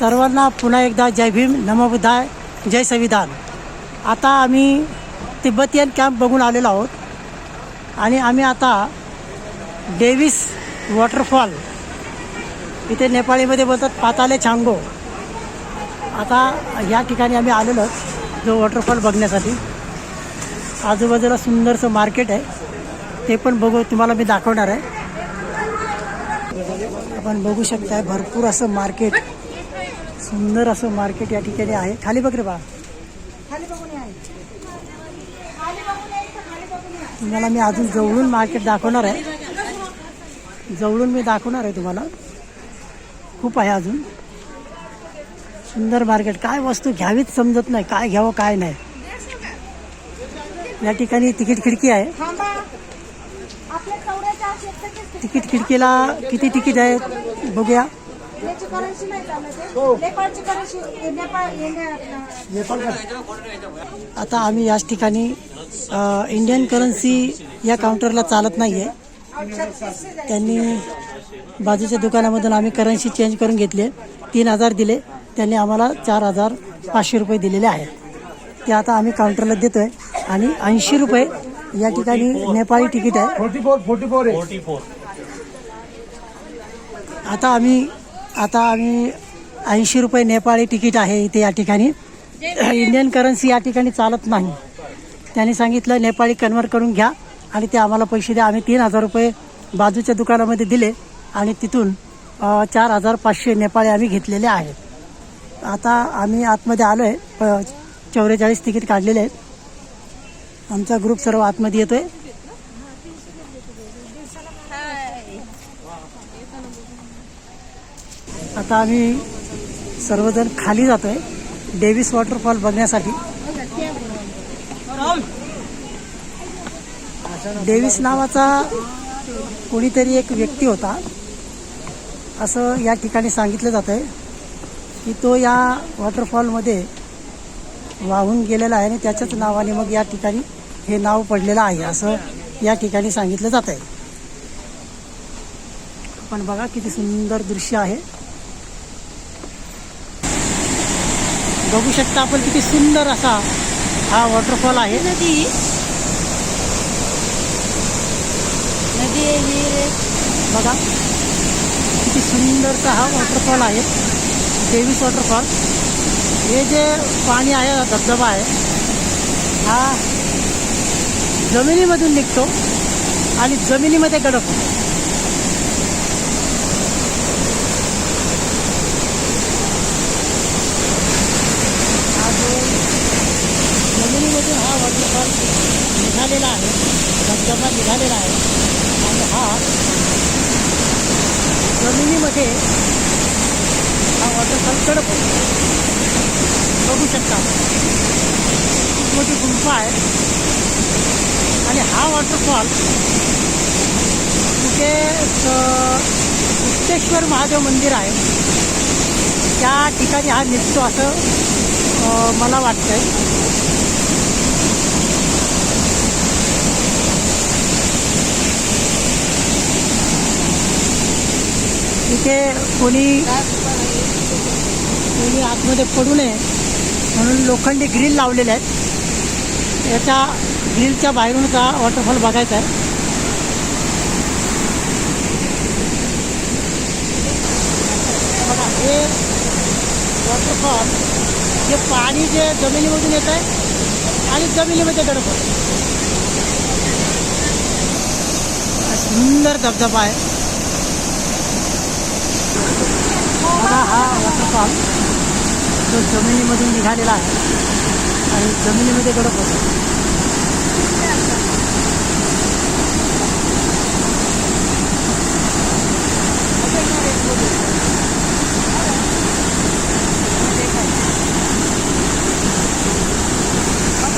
सर्वांना पुन्हा एकदा जय भीम नमबुद्धाय जय संविधान. आता आम्ही तिब्बतीयन कॅम्प बघून आलेलो आहोत. आणि आम्ही आता डेव्हिस वॉटरफॉल इथे नेपाळीमध्ये बोलतात पाताले छांगो. आता या ठिकाणी आम्ही आलेलो आहोत जो वॉटरफॉल बघण्यासाठी. आजूबाजूला सुंदरसं मार्केट आहे. ते पण बघू तुम्हाला मी दाखवणार आहे. आपण बघू शकताय भरपूर असं मार्केट. सुंदर असं मार्केट या ठिकाणी आहे. खाली बघ रे बा तुम्हाला मी अजून जवळून मार्केट दाखवणार आहे. जवळून मी दाखवणार आहे तुम्हाला. खूप आहे अजून. सुंदर मार्केट. काय वस्तू घ्यावीच समजत नाही. काय घ्यावं काय नाही. या ठिकाणी तिकीट खिडकी आहे. तिकीट खिडकीला किती तिकीट आहेत? बघूया. याची करन्सी नाही चालत नेपाळची करन्सी नेपाळ येण्या आता आम्ही याच ठिकाणी इंडियन करन्सी या काउंटरला चालत नाही आहे त्यांनी बाजूच्या दुकानामधून आम्ही करन्सी चेंज करून घेतली. तीन हजार दिले. त्यांनी आम्हाला चार हजार पाचशे रुपये दिलेले आहेत. ते आता आम्ही काउंटरला देतोय. आणि ऐंशी रुपये या ठिकाणी नेपाळी तिकीट आहे. आहे. आता आम्ही आता आम्ही ऐंशी रुपये नेपाळी तिकीट आहे इथे या ठिकाणी. इंडियन करन्सी या ठिकाणी चालत नाही. त्यांनी सांगितलं नेपाळी कन्वर्ट करून घ्या आणि ते आम्हाला पैसे द्या. आम्ही तीन हजार रुपये बाजूच्या दुकानामध्ये दिले आणि तिथून चार हजार पाचशे नेपाळी आम्ही घेतलेले आहेत. आता आम्ही आतमध्ये आलो आहे चौवेचाळीस तिकीट काढलेले आहेत. आमचा ग्रुप सर्व आतमध्ये येतो आहे आता आम्ही सर्वजण खाली जातोय. डेव्हिस वॉटरफॉल बघण्यासाठी. डेव्हिस नावाचा कोणीतरी एक व्यक्ती होता. असं या ठिकाणी सांगितलं जात आहे की तो या वॉटरफॉलमध्ये वाहून गेलेला आहे आणि त्याच्याच नावाने मग या ठिकाणी हे नाव पडलेलं आहे असं या ठिकाणी सांगितलं जात आहे पण बघा किती सुंदर दृश्य आहे. बघू शकता आपण किती सुंदर असा हा वॉटरफॉल आहे. नदी. नदी. बघा. किती सुंदरचा हा वॉटरफॉल आहे. डेव्हिस वॉटरफॉल हे जे पाणी आहे धबधबा आहे हा जमिनीमधून निघतो आणि जमिनीमध्ये गडप होतो हा जो जमिनीमधून हा वॉटरफॉल निघालेला आहे. धबधबा निघालेला आहे. आणि हा जमिनीमध्ये हा वॉटरफॉल कडक बघू शकता. खूप मोठी गुंफा आहे. आणि हा वॉटरफॉल तिथे गुप्तेश्वर महादेव मंदिर आहे. त्या ठिकाणी हा निघतो असं मला वाटतंय. इथे कोणी कोणी आतमध्ये पडू नये म्हणून लोखंडी ग्रिल लावलेले आहेत. याच्या ग्रिलच्या बाहेरून का वॉटरफॉल बघायचा आहे. हे वॉटरफॉल हे पाणी जे जमिनीमधून येत आहे आणि जमिनीमध्ये गडप सुंदर धबधबा आहे. बघा हा वॉटरफॉल जो जमिनीमधून निघालेला आहे. आणि जमिनीमध्ये गडप होतो.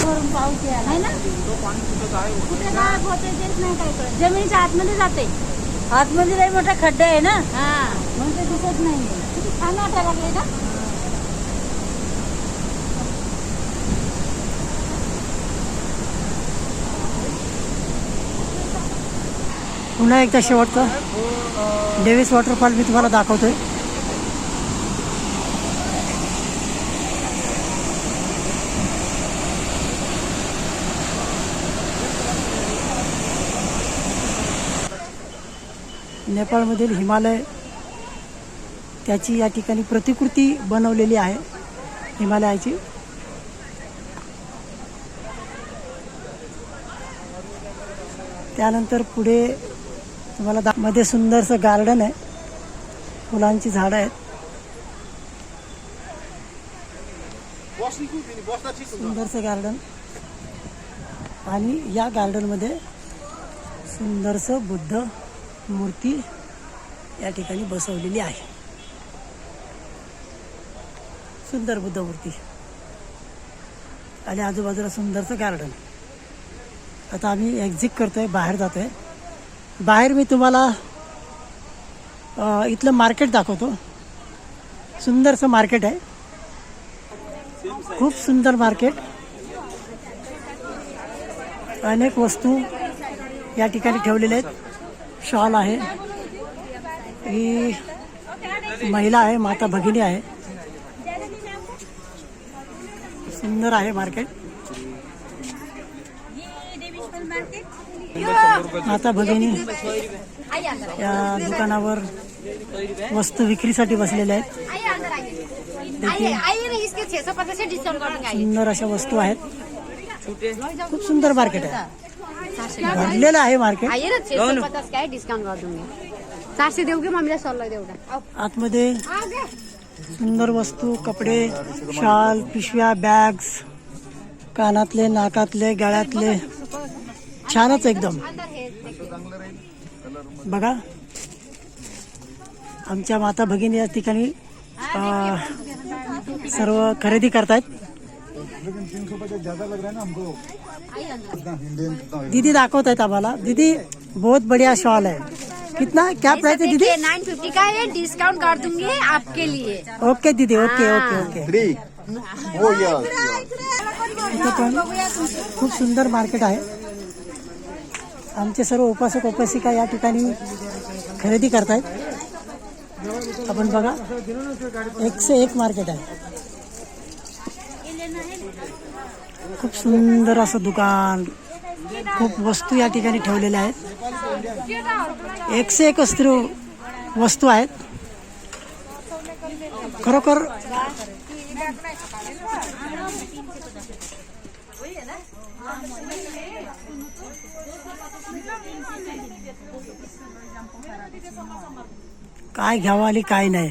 वरून पाऊस यायला आहे ना? कुठे काय होते तेच नाही काय कळत. जमिनीच्या आतमध्ये जाते. आतमध्ये लई मोठा खड्डा आहे ना? हा. म्हणून ते दिसत नाही खाना क्या लगेगा पुन्हा एकदा शेवटचं. डेव्हिस वॉटरफॉल मी तुम्हाला दाखवतोय. नेपाळमधील हिमालय त्याची या ठिकाणी प्रतिकृती बनवलेली आहे हिमालयाची. त्यानंतर पुढे तुम्हाला दा मध्ये सुंदरसं गार्डन आहे. फुलांची झाडं आहेत. सुंदरसं गार्डन आणि या गार्डनमध्ये सुंदरसं बुद्ध मूर्ती या ठिकाणी बसवलेली आहे. सुंदर बुद्ध मूर्ती आणि आजूबाजूला सुंदरसं गार्डन आता आम्ही एक्झिट करतोय बाहेर जातोय. बाहेर मी तुम्हाला इथलं मार्केट दाखवतो. सुंदरसं मार्केट आहे. खूप सुंदर मार्केट अनेक वस्तू या ठिकाणी ठेवलेल्या आहेत. शॉल आहे. ही महिला आहे माता भगिनी आहे. सुंदर आहे मार्केट. माता भगिनी या दुकानावर वस्तू विक्रीसाठी बसलेल्या आहेत. सुंदर अशा वस्तू आहेत. खूप सुंदर मार्केट आहे. भरलेलं आहे मार्केट. आइए ना छह सौ पचास का है डिस्काउंट कर दूंगी चारशे देऊ की मम्मीला सॉल देऊ का? आतमध्ये सुंदर वस्तू कपडे शाल पिशव्या बॅग्स कानातले नाकातले गळ्यातले. छानच एकदम. बघा आमच्या माता भगिनी या ठिकाणी सर्व खरेदी करतायत. दीदी दाखवत आहेत आम्हाला. दीदी बहुत बढ़िया शॉल आहे. कितना? क्या प्राइस है दीदी? नाइन फिफ्टी का है डिस्काउंट कर दूँगी आपके लिए। ओके दीदी ओके ओके ओके। थ्री हो या इथं पण खूप सुंदर मार्केट आहे. आमचे सर्व उपासक उपासिका या ठिकाणी खरेदी करतायत. आपण बघा एक से एक मार्केट आहे. खूप सुंदर असं दुकान खूप वस्तू या ठिकाणी ठेवलेल्या आहेत. एकशे एक वस्तू वस्तू आहेत. खरोखर काय घ्यावं आणि काय नाही.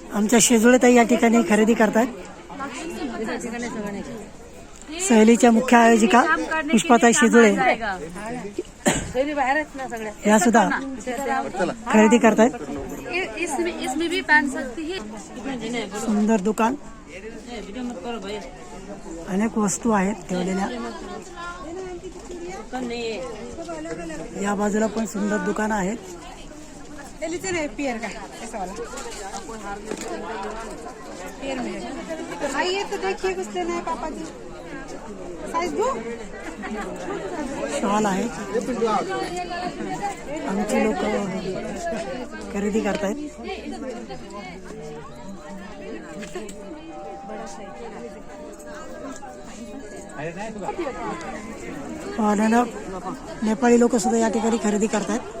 आमच्या शेजुळेताई या ठिकाणी खरेदी करतायत सहलीच्या मुख्य आयोजिका पुष्पाताई शेजुळे. या सुद्धा खरेदी करतायत सुंदर दुकान. अनेक वस्तू आहेत ठेवलेल्या. या बाजूला पण सुंदर दुकान आहेत. आइए तो देखिए कुछ लेना है पापा जी साइज दो शॉल आहे आमचे लोक खरेदी करतायत पाहण्यानं नेपाळी लोक सुद्धा या ठिकाणी खरेदी करतात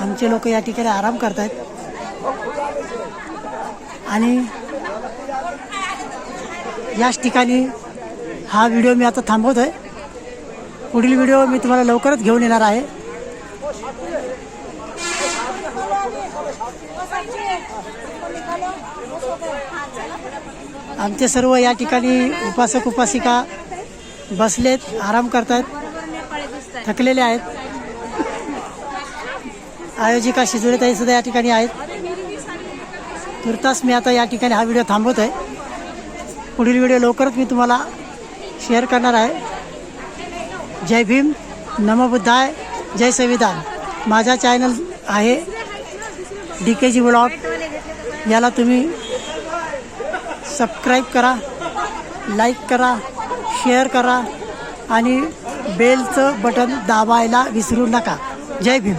आमचे लोक या ठिकाणी आराम करतायत. आणि याच ठिकाणी हा व्हिडिओ मी आता थांबवतो आहे पुढील व्हिडिओ मी तुम्हाला लवकरच घेऊन येणार आहे. आमचे सर्व या ठिकाणी उपासक उपासिका बसलेत आराम करतायत थकलेले आहेत. आयोजिका शिजुळेताई सुद्धा या ठिकाणी आहेत. तुर्तास मी आता या ठिकाणी हा व्हिडिओ थांबवत आहे पुढील व्हिडिओ लवकरच मी तुम्हाला शेअर करणार आहे. जय भीम नमबुद्धाय जय संविधान. माझा चॅनल आहे डी के जी ब्लॉग याला तुम्ही सबस्क्राईब करा लाईक करा शेअर करा आणि बेलचं बटन दाबायला विसरू नका. जय भीम.